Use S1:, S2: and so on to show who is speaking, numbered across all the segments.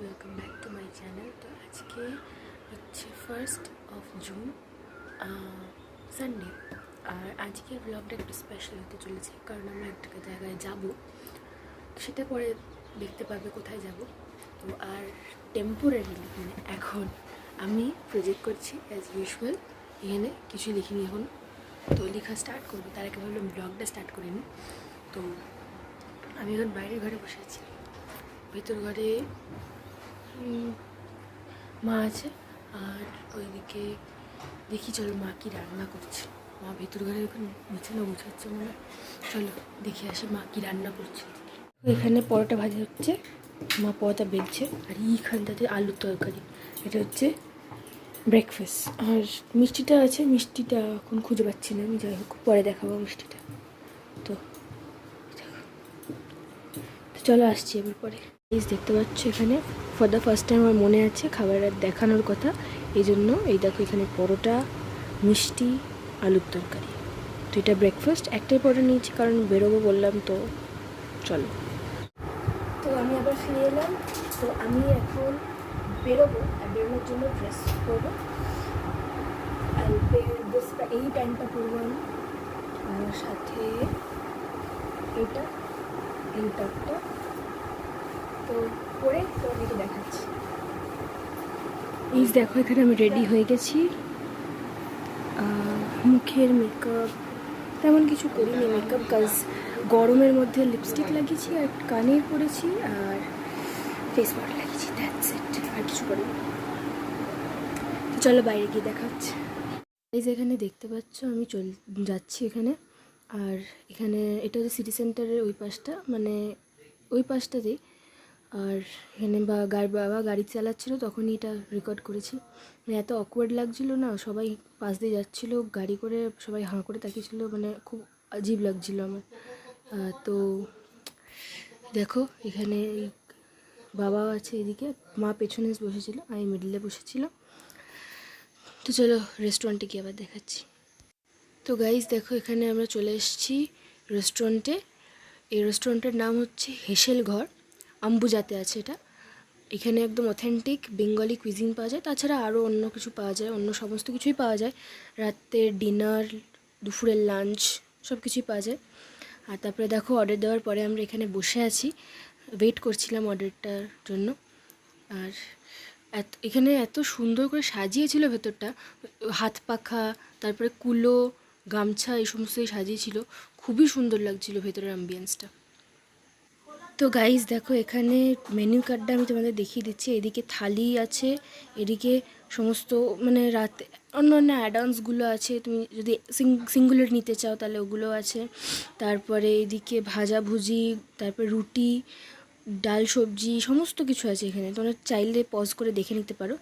S1: Welcome back to my channel তো আজকে হচ্ছে ফার্স্ট অফ জুন সানডে আর আজকে ব্লগটা একটু স্পেশাল হতে চলেছে, কারণ আমরা একটা জায়গায় যাব। সেটা পরে দেখতে পাবে কোথায় যাব। তো আর টেম্পোরারিলি মানে এখন আমি প্রজেক্ট করছি অ্যাজ ইউজুয়াল এখানে কিছু লিখিনি এখন। তো লেখা স্টার্ট করব, তার আগে ভাবলাম ব্লগটা স্টার্ট করে নিই। তো আমি এখন বাইরের ঘরে বসে আছি। ভেতর ঘরে মা আছে, আর ওইদিকে দেখি চলো মা কি রান্না করছে। মা ভেতর ঘরে এখন বিছানা গুছাচ্ছে মনে। চলো দেখে আসি মা কি রান্না করছে। এখানে পরোটা ভাজা হচ্ছে, মা পরোটা বেলছে, আর এইখানটাতে আলুর তরকারি। এটা হচ্ছে ব্রেকফাস্ট আর মিষ্টিটা আছে, মিষ্টিটা এখন খুঁজে পাচ্ছি না আমি, যাই হোক, পরে দেখাবো মিষ্টিটা। তো চলো আসছি এবার পরে। প্লিজ দেখতে পাচ্ছ এখানে। ফর দ্য ফার্স্ট টাইম আমার মনে আছে খাবার আর দেখানোর কথা। এই জন্য এই দেখো এখানে পরোটা, মিষ্টি, আলুর তরকারি। তো এটা ব্রেকফাস্ট একটাই পরোটা নিয়েছি কারণ বেরোবো বললাম তো চলো। তো আমি আবার ফিরে এলাম। তো আমি এখন বেরোবো আর বেরোনোর জন্য ড্রেস করব এই প্যান্টটা পরবো আমি। আর সাথে এটা, এই টপটা তো পরে দেখাচ্ছি। এই দেখো, এখানে আমি রেডি হয়ে গেছি। মুখের মেকআপ তেমন কিছু করিনি মেকআপ কাজ গরমের মধ্যে লিপস্টিক লাগিয়েছি আর কানের পরেছি আর ফেস ওয়াশ লাগিয়েছি দ্যাটস ইট আর কিছু করিনি। চলো বাইরে গিয়ে দেখা হচ্ছে। এই যে এখানে দেখতে পাচ্ছ, আমি চল, যাচ্ছি এখানে। আর এখানে, এটা হচ্ছে সিটি সেন্টারের ওই পাশটা মানে ওই পাশটাতেই আর এখানে বা গাড়ি বাবা গাড়ি চালাচ্ছিল, তখনই এটা রেকর্ড করেছি। মানে এত অকওয়ার্ড লাগছিল না, সবাই পাশ দিয়ে যাচ্ছিল, গাড়ি করে সবাই হাঁ করে তাকিয়েছিল মানে খুব আজীব লাগছিল আমার। তো দেখো, এখানে বাবা আছে এদিকে, মা পেছনে বসেছিল, আমি মিডলে বসেছিলাম তো চলো রেস্টুরেন্টে গিয়ে আবার দেখাচ্ছি। তো গাইজ দেখো, এখানে আমরা চলে এসেছি রেস্টুরেন্টে এই রেস্টুরেন্টের নাম হচ্ছে হেসেল ঘর। আম্বুজাতে আছে এটা। এখানে একদম অথেন্টিক বেঙ্গলি কুইজিন পাওয়া যায়। তাছাড়া আরও অন্য কিছু পাওয়া যায়, অন্য সমস্ত কিছুই পাওয়া যায়। রাতের ডিনার দুপুরের লাঞ্চ সব কিছুই পাওয়া যায়। আর তারপরে দেখো অর্ডার দেওয়ার পরে আমরা এখানে বসে আছি। ওয়েট করছিলাম অর্ডারটার জন্য। আর এত, এখানে এত সুন্দর করে সাজিয়েছিল ভেতরটা। হাত পাখা, তারপরে কুলো, গামছা, এই সমস্তই সাজিয়েছিল। খুবই সুন্দর লাগছিল ভেতরের অ্যাম্বিয়েন্সটা তো গাইজ দেখো এখানে মেনু কার্ডটা আমি তোমাদের দেখিয়ে দিচ্ছি। এদিকে থালি আছে, এদিকে সমস্ত মানে রাত, অন্য অন্য অ্যাডান্সগুলো আছে। তুমি যদি সিঙ্গুলার নিতে চাও তাহলে ওগুলো আছে। তারপরে এদিকে ভাজা ভুজি, তারপরে রুটি, ডাল সবজি, সমস্ত কিছু আছে এখানে। তোমরা চাইলে পজ করে দেখে নিতে পারো।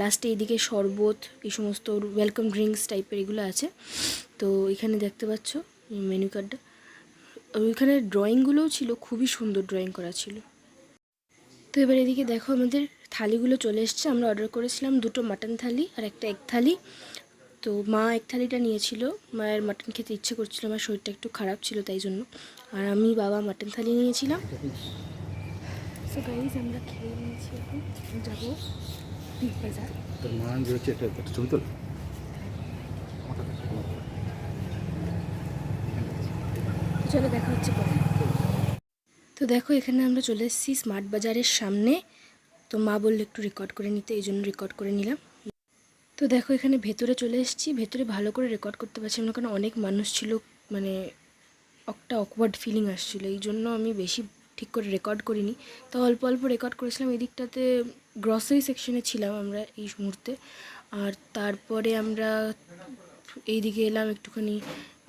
S1: লাস্টে এদিকে শরবত, এই সমস্ত ওয়েলকাম ড্রিঙ্কস টাইপের এগুলো আছে। তো এখানে দেখতে পাচ্ছ মেনু কার্ডটা ওইখানে ড্রয়িংগুলোও ছিল, খুবই সুন্দর ড্রয়িং করা ছিল। তো এবার এদিকে দেখো আমাদের থালিগুলো চলে এসছে, আমরা অর্ডার করেছিলাম দুটো মাটন থালি আর একটা এক থালি। তো মা এক থালিটা নিয়েছিল, মায়ের মাটন খেতে ইচ্ছে করছিল, আমার শরীরটা একটু খারাপ ছিল তাই জন্য। আর আমি বাবা মাটন থালি নিয়েছিলাম। সো আমরা খেয়ে নিয়েছি এখন যাব তো চলো দেখা হচ্ছে পরে। তো দেখো, এখানে আমরা চলে এসেছি স্মার্ট বাজারের সামনে। তো মা বলল একটু রেকর্ড করে নিতে, এই জন্য রেকর্ড করে নিলাম। তো দেখো, এখানে ভেতরে চলে এসেছি। ভেতরে ভালো করে রেকর্ড করতে পারছিলাম না, কারণ অনেক মানুষ ছিল মানে একটা অকওয়ার্ড ফিলিং আসছিল। এই জন্য আমি বেশি ঠিক করে রেকর্ড করিনি। তো অল্প অল্প রেকর্ড করেছিলাম। এই দিকটাতে গ্রসারি সেকশনে ছিলাম আমরা এই মুহূর্তে। আর তারপরে আমরা এইদিকে এলাম একটুখানি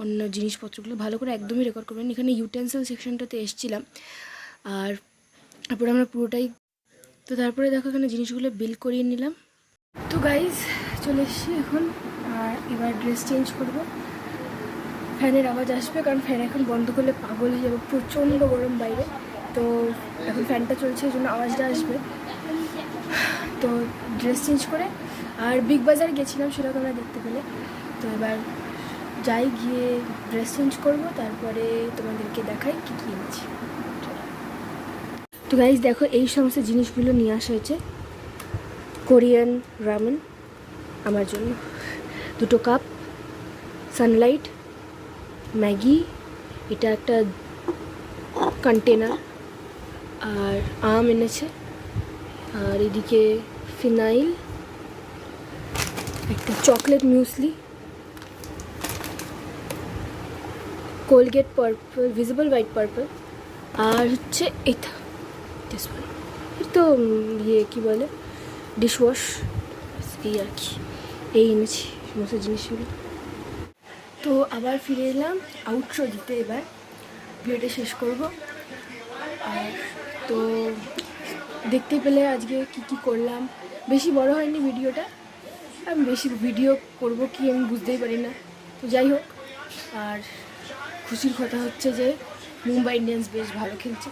S1: অন্য জিনিসপত্রগুলো ভালো করে একদমই রেকর্ড করবেন। এখানে ইউটেন্সিল সেকশনটাতে এসেছিলাম। আর তারপরে আমরা পুরোটাই তো তারপরে দেখো এখানে জিনিসগুলো বিল করিয়ে নিলাম। তো গাইজ চলে এসেছি এখন। আর এবার ড্রেস চেঞ্জ করব। ফ্যানের আওয়াজ আসবে কারণ ফ্যান এখন বন্ধ করলে পাগল হয়ে যাবে। প্রচণ্ড গরম বাইরে। তো এখন ফ্যানটা চলছে এই জন্য আওয়াজটা আসবে। তো ড্রেস চেঞ্জ করে আর বিগ বাজার গেছিলাম সেটা তোমরা দেখতে পেলে। তো এবার যাই গিয়ে ড্রেস চেঞ্জ করব, তারপরে তোমাদেরকে দেখাই কী কী এনেছি। তো গাইজ দেখো এই সমস্ত জিনিসগুলো নিয়ে আসা হয়েছে। কোরিয়ান রামেন আমার জন্য। দুটো কাপ সানলাইট ম্যাগি, এটা একটা কন্টেনার আর আম এনেছে। আর এদিকে ফিনাইল, একটা chocolate muesli Colgate purple visible white purple আর হচ্ছে এটা দিস তো ইয়ে কী বলে? ডিশওয়াশ এই আর কি। এই এনেছি সমস্ত জিনিসগুলো। তো আবার ফিরে এলাম আউটশো দিতে এবার। ভিডিওটা শেষ করব। আর তো, দেখতে পেলে আজকে কি কি করলাম। বেশি বড় হয়নি ভিডিওটা। আমি বেশি ভিডিও করব কি আমি বুঝতেই পারি না। তো যাই হোক, আর খুশির কথা হচ্ছে যে মুম্বাই ইন্ডিয়ান্স বেশ ভালো খেলছে।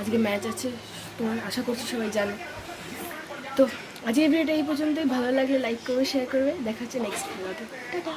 S1: আজকে ম্যাচ আছে, তোমার আশা করছি সবাই জানো। তো আজকের ভিডিওটা এই পর্যন্তই। ভালো লাগলে লাইক করবে শেয়ার করবে। দেখা হচ্ছে নেক্সট ভিডিওতে টাটা।